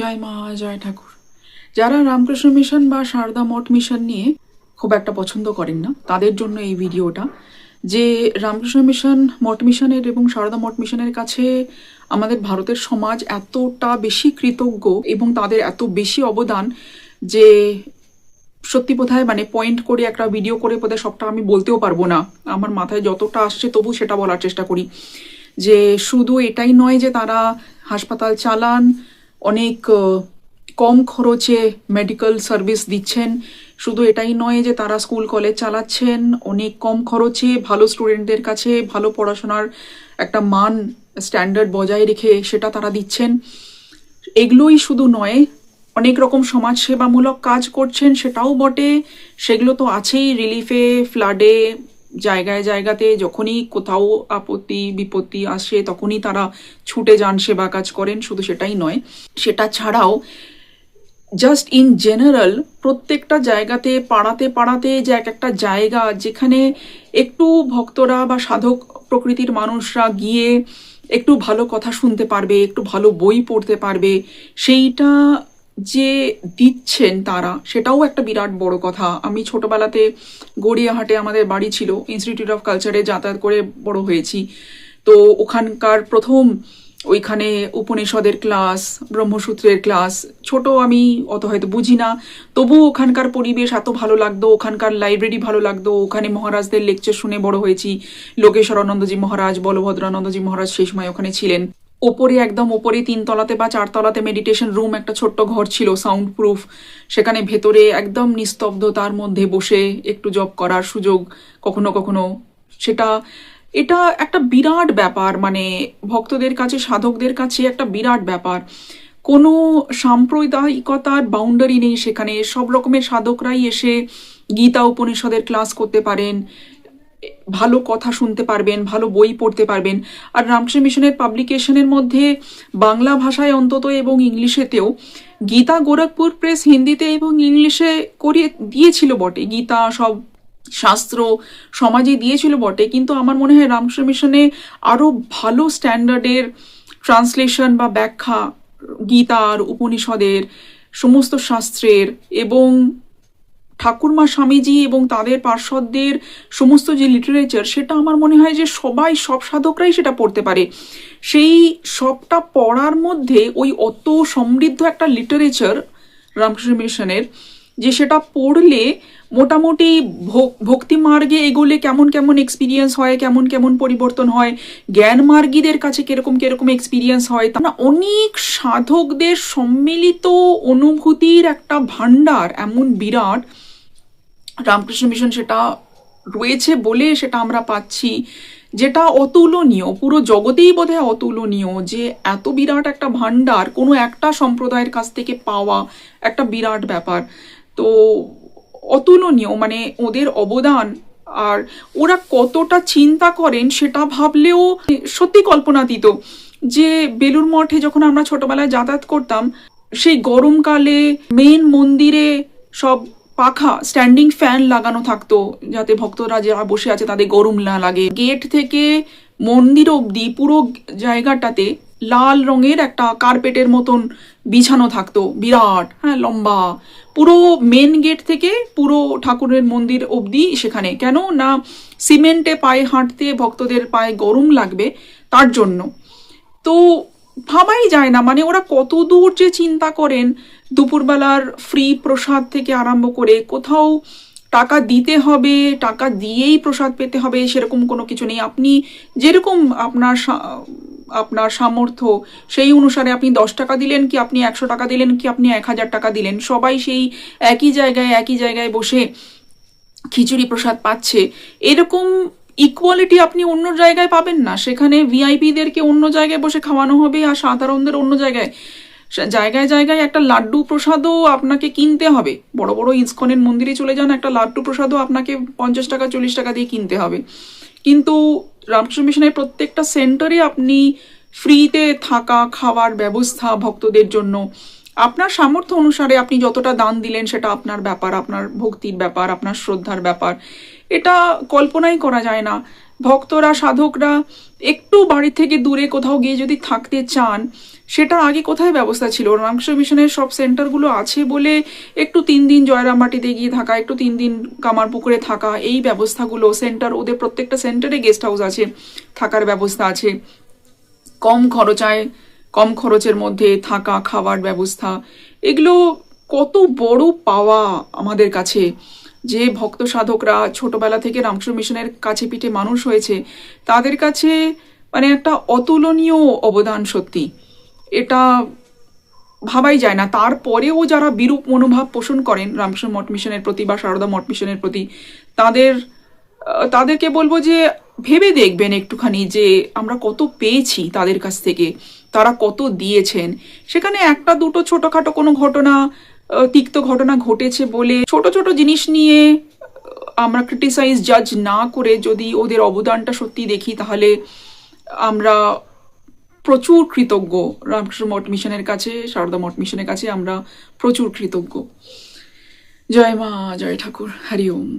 জয় মা জয় ঠাকুর। যারা রামকৃষ্ণ মিশন বা সারদা মঠ মিশন নিয়ে খুব একটা পছন্দ করেন না, তাদের জন্য এই ভিডিওটা, যে রামকৃষ্ণ মিশন মঠ মিশনের এবং সারদা মঠ মিশনের কাছে আমাদের ভারতের সমাজ এতটা বেশি কৃতজ্ঞ এবং তাদের এত বেশি অবদান যে সত্যি বোধহয় মানে পয়েন্ট করে একটা ভিডিও করে বোধহয় সবটা আমি বলতেও পারব না। আমার মাথায় যতটা আসছে তবু সেটা বলার চেষ্টা করি। যে শুধু এটাই নয় যে তারা হাসপাতাল চালান অনেক কম খরচে মেডিকেল সার্ভিস দিচ্ছেন। শুধু এটাই নয় যে তারা স্কুল কলেজ চালাচ্ছেন। অনেক কম খরচে ভালো স্টুডেন্টদের কাছে ভালো পড়াশোনার একটা মান স্ট্যান্ডার্ড বজায় রেখে সেটা তারা দিচ্ছেন। এগুলোই শুধু নয়, অনেক রকম সমাজসেবামূলক কাজ করছেন, সেটাও বটে। সেগুলো তো আছেই রিলিফে ফ্লাডে জায়গায় জায়গাতে যখনই কোথাও আপত্তি, বিপত্তি আসে তখনই তারা ছুটে যান, সেবা কাজ করেন, শুধু সেটাই নয়। সেটা ছাড়াও জাস্ট ইন জেনারেল প্রত্যেকটা জায়গাতে পাড়াতে পাড়াতে যে এক একটা জায়গা যেখানে একটু ভক্তরা বা সাধক প্রকৃতির মানুষরা গিয়ে একটু ভালো কথা শুনতে পারবে, একটু ভালো বই পড়তে পারবে, সেইটা যে দিচ্ছেন তারা, সেটাও একটা বিরাট বড় কথা। আমি ছোটবেলাতে গড়িয়াহাটে আমাদের বাড়ি ছিল ইনস্টিটিউট অফ কালচারে যাতায়াত করে বড় হয়েছি। তো ওখানকার প্রথম ওইখানে উপনিষদের ক্লাস, ব্রহ্মসূত্রের ক্লাস, ছোট আমি অত হয়তো বুঝি না। তবু ওখানকার পরিবেশ এত ভালো লাগতো, ওখানকার লাইব্রেরি ভালো লাগতো, ওখানে মহারাজদের লেকচার শুনে বড় হয়েছি। লোকেশ্বরানন্দজি মহারাজ বলভদ্রানন্দজি মহারাজ সেই সময় ওখানে ছিলেন। ওপরে একদম ওপরে তিনতলাতে বা চারতলাতে মেডিটেশন রুম একটা ছোট্ট ঘর ছিল সাউন্ড প্রুফ সেখানে ভেতরে একদম নিস্তব্ধতার মধ্যে বসে একটু জব করার সুযোগ কখনো কখনো। সেটা, এটা একটা বিরাট ব্যাপার মানে ভক্তদের কাছে, সাধকদের কাছে একটা বিরাট ব্যাপার। কোনো সাম্প্রদায়িকতার বাউন্ডারি নেই সেখানে, সব রকমের সাধকরাই এসে গীতা উপনিষদের ক্লাস করতে পারেন ভালো কথা শুনতে পারবেন, ভালো বই পড়তে পারবেন। আর রামকৃষ্ণ মিশনের পাবলিকেশনের মধ্যে বাংলা ভাষায় অন্তত এবং ইংলিশেতেও গীতা গোরখপুর প্রেস হিন্দিতে এবং ইংলিশে করিয়ে দিয়েছিল বটে। গীতা, সব শাস্ত্র, সমাজে দিয়েছিল বটে। কিন্তু আমার মনে হয় রামকৃষ্ণ মিশনে আরও ভালো স্ট্যান্ডার্ডের ট্রান্সলেশন বা ব্যাখ্যা গীতার, উপনিষদের, সমস্ত শাস্ত্রের এবং ঠাকুরমা স্বামীজি এবং তাদের পার্শ্বদের সমস্ত যে লিটারেচার সেটা আমার মনে হয় যে সবাই, সব সাধকরাই সেটা পড়তে পারে। সেই সবটা পড়ার মধ্যে ওই অত সমৃদ্ধ একটা লিটারেচার রামকৃষ্ণ মিশনের যে সেটা পড়লে মোটামুটি ভক- ভক্তি মার্গে এগোলে কেমন কেমন এক্সপিরিয়েন্স হয়, কেমন কেমন পরিবর্তন হয়, জ্ঞান মার্গীদের কাছে কীরকম কীরকম এক্সপিরিয়েন্স হয়, তা অনেক সাধকদের সম্মিলিত অনুভূতির একটা ভাণ্ডার, এমন বিরাট রামকৃষ্ণ মিশন সেটা রয়েছে বলে সেটা আমরা পাচ্ছি, যেটা অতুলনীয়, পুরো জগতেই বোধহয় অতুলনীয় যে এত বিরাট একটা ভাণ্ডার, কোনো একটা সম্প্রদায়ের কাছ থেকে পাওয়া একটা বিরাট ব্যাপার। তো অতুলনীয় মানে ওদের অবদান আর ওরা কতটা চিন্তা করেন সেটা ভাবলেও সত্যি কল্পনাতীত। যে বেলুর মঠে যখন আমরা ছোটবেলায় যাতায়াত করতাম, সেই গরমকালে মেন মন্দিরে সব পাখা স্ট্যান্ডিং ফ্যান লাগানো থাকতো, যাতে ভক্তরা যারা বসে আছে তাদের গরম না লাগে। গেট থেকে মন্দির অবধি পুরো জায়গাটাতে লাল রঙের একটা কার্পেটের মতন বিছানো থাকতো, বিরাট হ্যাঁ লম্বা। পুরো মেন গেট থেকে পুরো ঠাকুরের মন্দির অবধি সেখানে। কেন? না সিমেন্টে পায়ে হাঁটতে ভক্তদের পায়ে গরম লাগবে তার জন্য। তো ভাবাই যায় না মানে ওরা কত দূর যে চিন্তা করেন দুপুরবেলার ফ্রি প্রসাদ থেকে আরম্ভ করে কোথাও টাকা দিতে হবে, টাকা দিয়েই প্রসাদ পেতে হবে, সেরকম কোনো কিছু নেই। আপনি যেরকম আপনার আপনার সামর্থ্য, সেই অনুসারে আপনি দশ টাকা দিলেন কি আপনি একশো টাকা দিলেন কি আপনি এক হাজার টাকা দিলেন। সবাই সেই একই জায়গায় একই জায়গায় বসে খিচুড়ি প্রসাদ পাচ্ছে। এরকম ইকুয়ালিটি আপনি অন্য জায়গায় পাবেন না। সেখানে ভিআইপিদেরকে অন্য জায়গায় বসে খাওয়ানো হবে আর সাধারণদের অন্য জায়গায়। জায়গায় জায়গায় একটা লাড্ডু প্রসাদও আপনাকে কিনতে হবে। বড় বড় ইস্কনের মন্দিরে চলে যান, একটা লাড্ডু প্রসাদও আপনাকে পঞ্চাশ টাকা, চল্লিশ টাকা দিয়ে কিনতে হবে। কিন্তু রামকৃষ্ণ মিশনের প্রত্যেকটা সেন্টারে আপনি ফ্রিতে থাকা, খাওয়ার ব্যবস্থা ভক্তদের জন্য। আপনার সামর্থ্য অনুসারে আপনি যতটা দান দিলেন সেটা আপনার ব্যাপার, আপনার ভক্তির ব্যাপার, আপনার শ্রদ্ধার ব্যাপার। এটা কল্পনাই করা যায় না। ভক্তরা, সাধকরা একটু বাড়ি থেকে দূরে কোথাও গিয়ে যদি থাকতে চান সেটা আগে কোথায় ব্যবস্থা ছিল? রামকৃষ্ণ মিশনের সব সেন্টারগুলো আছে বলে একটু তিন দিন জয়রামবাটিতে গিয়ে থাকা, একটু তিন দিন কামারপুকুরে থাকা, এই ব্যবস্থাগুলো সেন্টার, ওদের প্রত্যেকটা সেন্টারে গেস্ট হাউস আছে, থাকার ব্যবস্থা আছে। কম খরচায়, কম খরচের মধ্যে থাকা, খাওয়ার ব্যবস্থা। এগুলো কত বড় পাওয়া আমাদের কাছে। যে ভক্ত সাধকরা ছোটবেলা থেকে রামকৃষ্ণ মিশনের কাছে পিঠে মানুষ হয়েছে, তাদের কাছে মানে একটা অতুলনীয় অবদান সত্যি। এটা ভাবাই যায় না। তারপরেও যারা বিরূপ মনোভাব পোষণ করেন রামকৃষ্ণ মঠ মিশনের প্রতি বা সারদা মঠ মিশনের প্রতি, তাদের তাদেরকে বলব যে ভেবে দেখবেন একটুখানি যে আমরা কত পেয়েছি তাদের কাছ থেকে, তারা কত দিয়েছেন। সেখানে একটা দুটো ছোটোখাটো কোনো ঘটনা তিক্ত ঘটনা ঘটেছে বলে ছোট ছোট জিনিস নিয়ে আমরা ক্রিটিসাইজ জাজ না করে যদি ওদের অবদানটা সত্যি দেখি তাহলে আমরা প্রচুর কৃতজ্ঞ রামকৃষ্ণ মঠ মিশনের কাছে, সারদা মঠ মিশনের কাছে আমরা প্রচুর কৃতজ্ঞ। জয় মা, জয় ঠাকুর, হরি ওম।